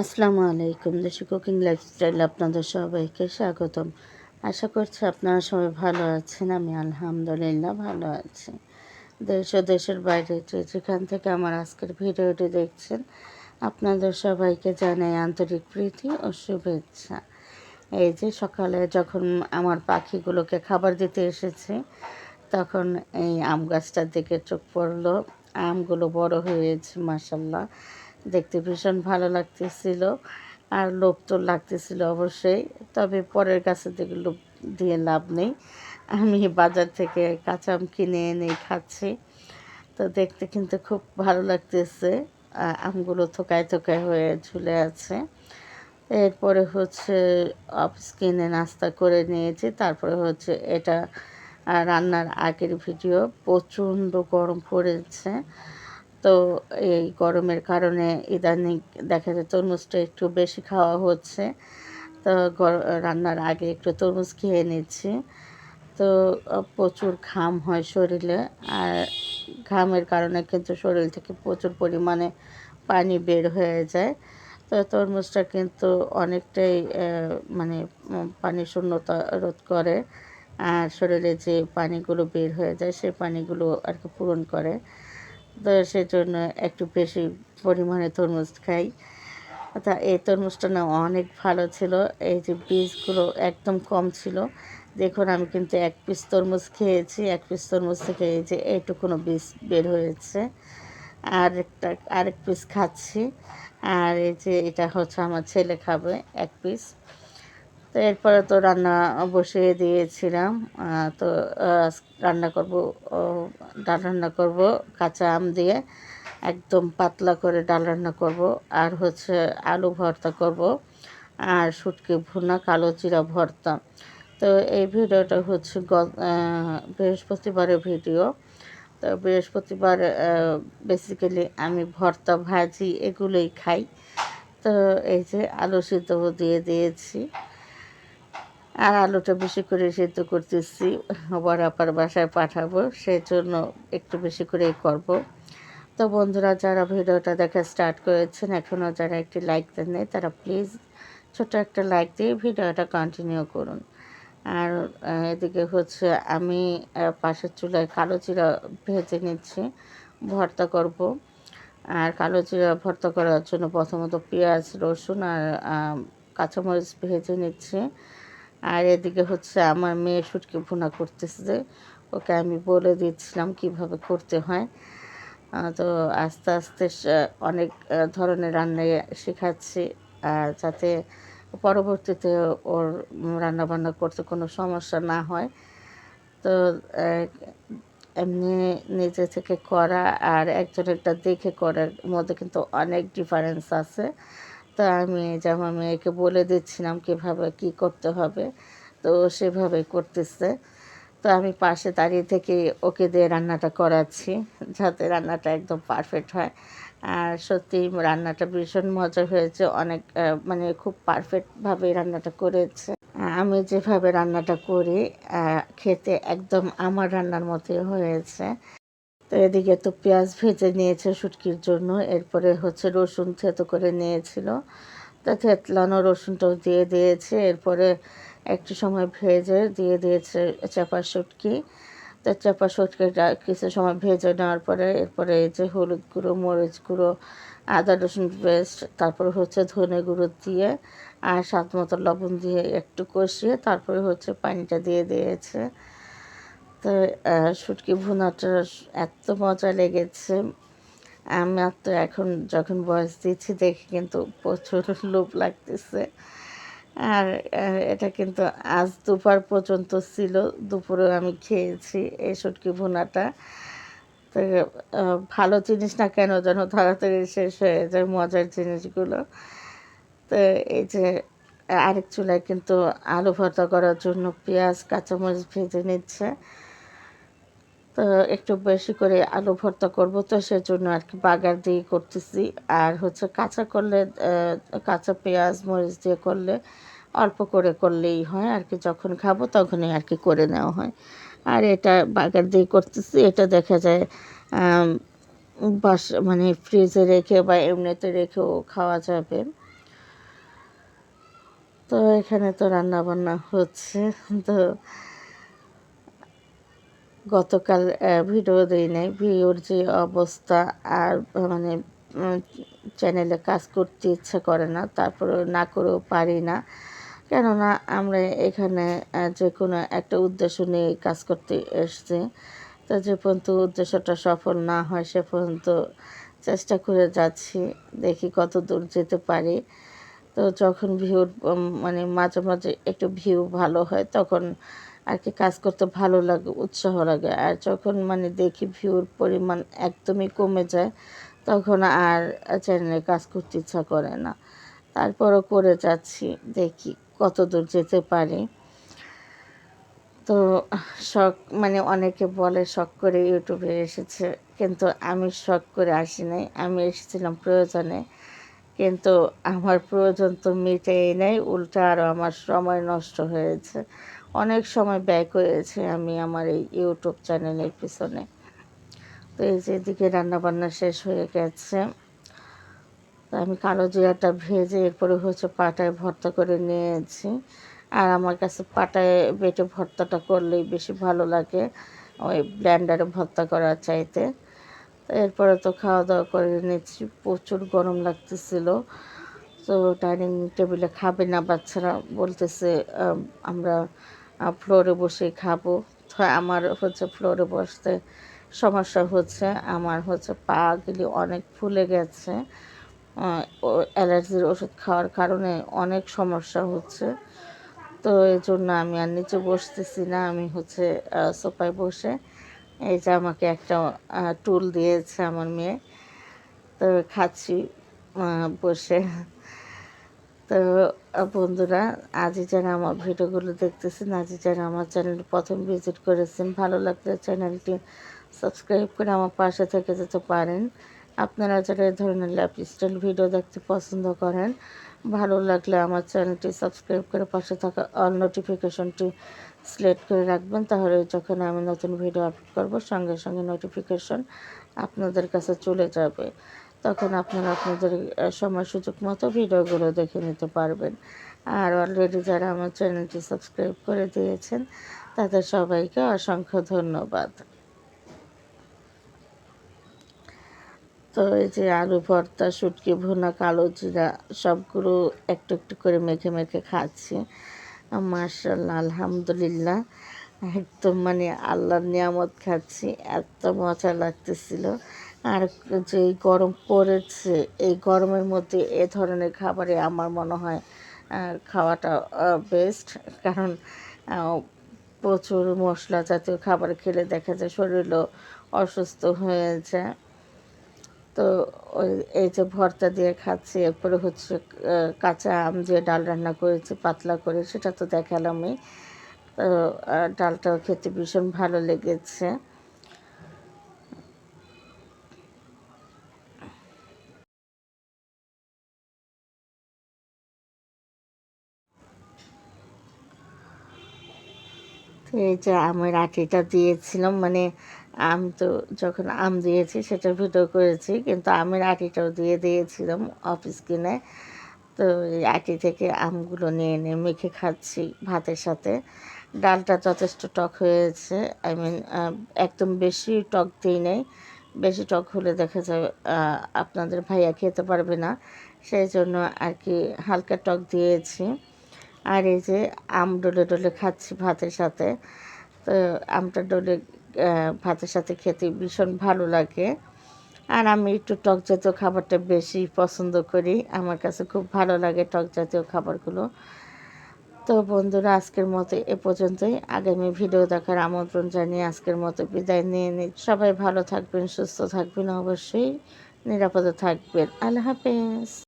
আসসালামু আলাইকুম। দেশি কুকিং লাইফস্টাইল আপনাদের সবাইকে স্বাগতম। আশা করছি আপনারা সবাই ভালো আছেন, আমি আলহামদুলিল্লাহ ভালো আছি। দেশ ও দেশের বাইরে যে যেখান থেকে আমার আজকের ভিডিওটি দেখছেন, আপনাদের সবাইকে জানাই আন্তরিক প্রীতি ও শুভেচ্ছা। এই যে সকালে যখন আমার পাখিগুলোকে খাবার দিতে এসেছে, তখন এই আম গাছটার দিকে চোখ পড়ল। আমগুলো বড় হয়েছে মাসাল্লাহ দেখতে ভীষণ ভালো লাগতেছিল আর লোভ তো লাগতেছিল অবশ্যই। তবে পরের কাছে থেকে লোভ দিয়ে লাভ নেই। আমি বাজার থেকে কাঁচা আম কিনে এনে খাচ্ছি। তো দেখতে কিন্তু খুব ভালো লাগতেছে। আমগুলো থোকায় থোকায় হয়ে ঝুলে আছে। এরপরে হচ্ছে অফিস কিনে নাস্তা করে নিয়েছি। তারপরে হচ্ছে এটা রান্নার আগের ভিডিও। প্রচণ্ড গরম পড়েছে। তো এই গরমের কারণে ইদানিং দেখা যায় তরমুজটা একটু বেশি খাওয়া হচ্ছে। তো রান্নার আগে একটু তরমুজ খেয়ে নিচ্ছি। তো প্রচুর ঘাম হয় শরীরে। আর ঘামের কারণে কিন্তু শরীর থেকে প্রচুর পরিমাণে পানি বের হয়ে যায়। তো তরমুজটা কিন্তু অনেকটাই মানে পানি শূন্যতা রোধ করে। আর শরীরে যে পানিগুলো বের হয়ে যায় সেই পানিগুলো আর কি পূরণ করে। তো সেজন্য একটু বেশি পরিমাণে তরমুজ খাই। তা এই তরমুজটা না অনেক ভালো ছিল। এই যে বীজগুলো একদম কম ছিল। দেখুন, আমি কিন্তু এক পিস তরমুজ খেয়েছি। এক পিস তরমুজ থেকে এই যে এইটুকুনো বীজ বের হয়েছে। আর একটা আরেক পিস খাচ্ছি। আর এই যে এটা হচ্ছে আমার ছেলে খাবে এক পিস। তো এরপরে তো রান্না বসিয়ে দিয়েছিলাম। তো রান্না করব ডাল রান্না করব, কাঁচা আম দিয়ে একদম পাতলা করে ডাল রান্না করব, আর হচ্ছে আলু ভর্তা করব, আর শুটকি ভুনা, কালো জিরা ভর্তা। তো এই ভিডিওটা হচ্ছে বৃহস্পতিবারের ভিডিও। তো বৃহস্পতিবার বেসিক্যালি আমি ভর্তা, ভাজি এগুলোই খাই। তো এই যে আলু সিদ্ধ দিয়ে দিয়েছি। আর আলুটা বেশি করে সেদ্ধ করতেছি। আবার আপার বাসায় পাঠাবো সেই জন্য একটু বেশি করেই করব। তো বন্ধুরা, যারা ভিডিওটা দেখা স্টার্ট করেছেন এখনও যারা একটি লাইক দেন নেই, তারা প্লিজ ছোট একটা লাইক দিয়ে ভিডিওটা কন্টিনিউ করুন। আর এদিকে হচ্ছে আমি পাশের চুলায় কালো চিরা ভেজে নিচ্ছি, ভর্তা করব। আর কালো চিরা ভর্তা করার জন্য প্রথমত পেঁয়াজ, রসুন আর কাঁচামরিচ ভেজে নিচ্ছি। আর এদিকে হচ্ছে আমার মেয়ে সুটকি ভুনা করতেছে যে, ওকে আমি বলে দিচ্ছিলাম কীভাবে করতে হয়। তো আস্তে আস্তে অনেক ধরনের রান্না শেখাচ্ছি, আর যাতে পরবর্তীতে ওর রান্না বান্না করতে কোনো সমস্যা না হয়। তো এমনি নিজে থেকে করা আর একজনেরটা দেখে করার মধ্যে কিন্তু অনেক ডিফারেন্স আছে। তো আমি যেমন মেয়েকে বলে দিচ্ছিলাম কীভাবে, কি করতে হবে, তো সেভাবে করতেছে। তো আমি পাশে দাঁড়িয়ে থেকে ওকে দিয়ে রান্নাটা করাচ্ছি, যাতে রান্নাটা একদম পারফেক্ট হয়। আর সত্যি রান্নাটা ভীষণ মজা হয়েছে, অনেক মানে খুব পারফেক্টভাবে রান্নাটা করেছে। আমি যেভাবে রান্নাটা করি খেতে একদম আমার রান্নার মতোই হয়েছে। তো এদিকে তো পেঁয়াজ ভেজে নিয়েছে শুটকির জন্য। এরপরে হচ্ছে রসুন থেতো করে নিয়েছিল। তা থেতলানো রসুনটাও দিয়ে দিয়েছে। এরপরে একটু সময় ভেজে দিয়ে দিয়েছে চাপা শুটকি। তা চাপা শুটকিটা কিছু সময় ভেজে নেওয়ার পরে এরপরে এই যে হলুদ গুঁড়ো, মরিচ গুঁড়ো, আদা রসুন পেস্ট, তারপরে হচ্ছে ধনে গুঁড়ো দিয়ে আর স্বাদ মতো লবণ দিয়ে একটু কষিয়ে তারপরে হচ্ছে পানিটা দিয়ে দিয়েছে। তো শুটকি ভুনাটা এত মজা লেগেছে। আমার তো এখন যখন বয়স দিচ্ছি দেখে কিন্তু প্রচুর লোভ লাগতেছে। আর এটা কিন্তু আজ দুপুর পর্যন্ত ছিল দুপুরে আমি খেয়েছি এই শুটকি ভুনাটা। তো ভালো জিনিস না কেন যেন তাড়াতাড়ি শেষ হয়ে যায় মজার জিনিসগুলো। তো, এই যে আরেক চুলায় কিন্তু আলু ভর্তা করার জন্য পেঁয়াজ, কাঁচামরিচ ভেজে নিচ্ছে। তো একটু বেশি করে আলু ভর্তা করব। তো সেজন্য আর কি বাগার দিয়ে করতেছি। আর হচ্ছে কাঁচা করলে কাঁচা পেঁয়াজ, মরিচ দিয়ে করলে অল্প করে করলেই হয়। আর কি যখন খাব তখনই আর কি করে নেওয়া হয়। আর এটা বাগার দিয়ে করতেছি। এটা দেখা যায় বাস মানে ফ্রিজে রেখে বা এমনিতে রেখেও খাওয়া যাবে। তো এখানে তো রান্না বান্না হচ্ছে। তো গতকাল ভিডিও দিই নাই। ভিডিওর যে অবস্থা আর মানে চ্যানেলে কাজ করতে ইচ্ছে করে না তারপরে না করেও পারি না। কেননা আমরা এখানে যে কোনো একটা উদ্দেশ্য নিয়ে কাজ করতে এসছি। তো যে পর্যন্ত উদ্দেশ্যটা সফল না হয়, সে পর্যন্ত চেষ্টা করে যাচ্ছি, দেখি কত দূর যেতে পারি। তো যখন ভিউর মানে মাঝে মাঝে একটু ভিউ ভালো হয়, তখন আর কি কাজ করতে ভালো লাগে, উৎসাহ লাগে। আর যখন মানে দেখি ভিউর পরিমাণ একদমই কমে যায়, তখন আর চ্যানেলে কাজ করতে ইচ্ছা করে না। তারপরও করে যাচ্ছি, দেখি কত দূর যেতে পারি। তো শখ মানে অনেকে বলে শখ করে ইউটিউবে এসেছে, কিন্তু আমি শখ করে আসি নাই। আমি এসেছিলাম প্রয়োজনে, কিন্তু আমার প্রয়োজন তো মিটেই নেই, উল্টা আরও আমার সময় নষ্ট হয়েছে। অনেক সময় ব্যয় করেছে আমি আমার এই ইউটিউব চ্যানেলের পিছনে। তো এই যে এদিকে রান্নাবান্না শেষ হয়ে গেছে। তো আমি কালো জিরাটা ভেজে এরপরে হচ্ছে পাটায় ভর্তা করে নিয়েছি। আর আমার কাছে পাটায় বেটে ভর্তাটা করলেই বেশি ভালো লাগে ওই ব্ল্যান্ডারে ভর্তা করার চাইতে। এরপরে তো খাওয়া দাওয়া করে নিচ্ছি প্রচুর গরম লাগতেছিল। তো ডাইনিং টেবিলে খাবে না বাচ্চারা বলতেছে আমরা ফ্লোরে বসে খাব। আমার হচ্ছে ফ্লোরে বসতে সমস্যা হচ্ছে, আমার হচ্ছে পাগুলি অনেক ফুলে গেছে অ্যালার্জির ওষুধ খাওয়ার কারণে অনেক সমস্যা হচ্ছে। তো এই জন্য আমি আর নিচে বসতেছি না, আমি হচ্ছে সোফায় বসে এই যে আমাকে একটা টুল দিয়েছে আমার মেয়ে। তো খাচ্ছি বসে। তো বন্ধুরা আজই যারা আমার ভিডিওগুলো দেখতেছেন আজই যারা আমার চ্যানেল প্রথম ভিজিট করেছেন, ভালো লাগলে চ্যানেলটি সাবস্ক্রাইব করে আমার পাশে থেকে যেতে পারেন। আপনারা যারা এই ধরনের স্টাইল ভিডিও দেখতে পছন্দ করেন, ভালো লাগলে আমার চ্যানেলটি সাবস্ক্রাইব করে পাশে থাকা অল নোটিফিকেশনটি সিলেক্ট করে রাখবেন, তাহলে যখন আমি নতুন ভিডিও আপলোড করব, সঙ্গে সঙ্গে নোটিফিকেশন আপনাদের কাছে চলে যাবে। তখন আপনারা আপনাদের সময় সুযোগ মতো ভিডিওগুলো দেখে নিতে পারবেন। আর অলরেডি যারা আমার চ্যানেলটি সাবস্ক্রাইব করে দিয়েছেন, তাদের সবাইকে অসংখ্য ধন্যবাদ। তো এই যে আলু, ভর্তা, শুটকি, ভুনা, কালো জিরা, সবগুলো একটু একটু করে মেখে মেখে খাচ্ছি। মার্শাল্লাহ আলহামদুলিল্লাহ। একদম মানে আল্লাহর নিয়ামত খাচ্ছি। এত মজা লাগতেছিল। আর যে গরম পড়েছে, এই গরমের মধ্যে এ ধরনের খাবারে আমার মনে হয় খাওয়াটা বেস্ট কারণ প্রচুর মশলা জাতীয় খাবার খেলে দেখা যায় শরীরও অসুস্থ হয়ে যায়। তো ওই, এই যে ভর্তা দিয়ে খাচ্ছি, এরপরে হচ্ছে কাঁচা আম দিয়ে ডাল রান্না করেছি, পাতলা করে, সেটা তো দেখালামই। তো ডালটাও খেতে ভীষণ ভালো লেগেছে। এই যে আমের আটিটা দিয়েছিলাম মানে আম তো যখন আম দিয়েছি সেটা ভিডিও করেছি, কিন্তু আমের আটিটাও দিয়ে দিয়েছিলাম অফিস কিনে। তো এই আটি থেকে আমগুলো নিয়ে নিয়ে মেখে খাচ্ছি ভাতের সাথে। ডালটা যথেষ্ট টক হয়েছে আই মিন একদম বেশি টক দিই নেই। বেশি টক হলে দেখা যায় আপনাদের ভাইয়া খেতে পারবে না। সেই জন্য আর কি হালকা টক দিয়েছি। আর এই যে আম ডলে ডলে খাচ্ছি ভাতের সাথে। তো আমটা ডলে ভাতের সাথে খেতে ভীষণ ভালো লাগে। আর আমি একটু টক জাতীয় খাবারটা বেশি পছন্দ করি। আমার কাছে খুব ভালো লাগে টক জাতীয় খাবারগুলো। তো বন্ধুরা, আজকের মতো এ পর্যন্তই। আগামী ভিডিও দেখার আমন্ত্রণ জানিয়ে আজকের মতো বিদায় নিয়ে নিই। সবাই ভালো থাকবেন, সুস্থ থাকবেন অবশ্যই। নিরাপদে থাকবেন। আল্লাহ হাফেজ।